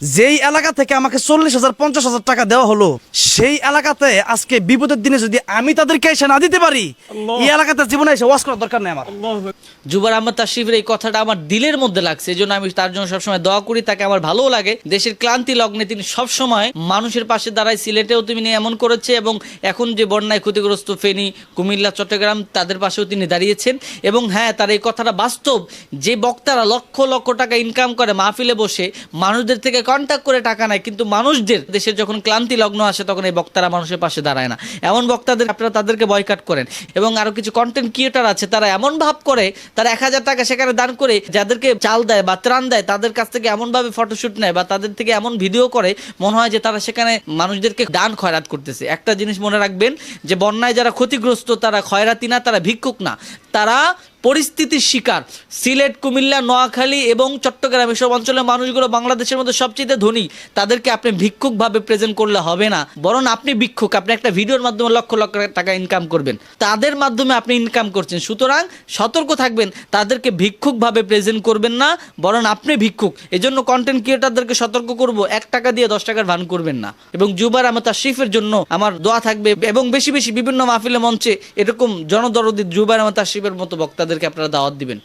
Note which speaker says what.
Speaker 1: যেই এলাকা থেকে আমাকে চল্লিশ হাজার পঞ্চাশ হাজার টাকা দেওয়া হলো সেই এলাকাতে আজকে বিপদের দিনে যদি আমি তাদেরকে এসে না দিতে পারি এই এলাকাতে জীবনে এসে ওয়াশ করার দরকার নেই আমার।
Speaker 2: জুবার আহমদ তাশরিফের এই কথাটা আমার দিলের মধ্যে লাগছে এই জন্য আমি তার জন্য সবসময় দোয়া করি তাকে আমার ভালোও লাগে। দেশের ক্লান্তি লগ্নে তিনি সবসময় মানুষের পাশে দাঁড়ায় সিলেটেও তিনি এমন করেছে এবং এখন যে বন্যায় ক্ষতিগ্রস্ত ফেনী কুমিল্লা চট্টগ্রাম তাদের পাশেও তিনি দাঁড়িয়েছেন। এবং হ্যাঁ তার এই কথাটা বাস্তব যে বক্তারা লক্ষ লক্ষ টাকা ইনকাম করে মাহফিলে বসে মানুষদের থেকে কন্ট্যাক্ট করে টাকা নেয়, কিন্তু মানুষদের দেশের যখন ক্লান্তি লগ্ন আসে, তখন এই বক্তারা মানুষের পাশে দাঁড়ায় না। এমন বক্তাদের আপনারা তাদেরকে বয়কাট করেন। এবং আরও কিছু কন্টেন্ট ক্রিয়েটার আছে, তারা এমন ভাব করে, তারা এক হাজার টাকা সেখানে দান করে, যাদেরকে চাল দেয় বা ত্রাণ দেয়, তাদের কাছ থেকে এমনভাবে ফটোশুট নেয় বা তাদের থেকে এমন ভিডিও করে, মনে হয় যে তারা সেখানে মানুষদেরকে দান খয়রাত করতেছে। একটা জিনিস মনে রাখবেন, যে বন্যায় যারা ক্ষতিগ্রস্ত, তারা খয়রাতি না, তারা ভিক্ষুক না। তারা পরিস্থিতির শিকার। সিলেট, কুমিল্লা, নোয়াখালী এবং চট্টগ্রাম এসব অঞ্চলের মানুষগুলো বাংলাদেশের মধ্যে সবচেয়ে ধনী। তাদেরকে আপনি ভিক্ষুকভাবে প্রেজেন্ট করলে হবে না। বরং আপনি ভিক্ষুক, আপনি একটা ভিডিওর মাধ্যমে লক্ষ লক্ষ টাকা ইনকাম করবেন। তাদের মাধ্যমে আপনি ইনকাম করছেন। সুতরাং সতর্ক থাকবেন, তাদেরকে ভিক্ষুকভাবে প্রেজেন্ট করবেন না, বরং আপনি ভিক্ষুক। এজন্য কন্টেন্ট ক্রিয়েটারদেরকে সতর্ক করব, এক টাকা দিয়ে দশ টাকার ভান করবেন না। এবং জুবার আমার তাশরিফের জন্য আমার দোয়া থাকবে এবং বেশি বেশি বিভিন্ন মাহফিলে মঞ্চে এরকম জনদরদি জুবার আমার তাশরিফের মতো বক্তাদেরকে আপনারা দাওয়াত দিবেন।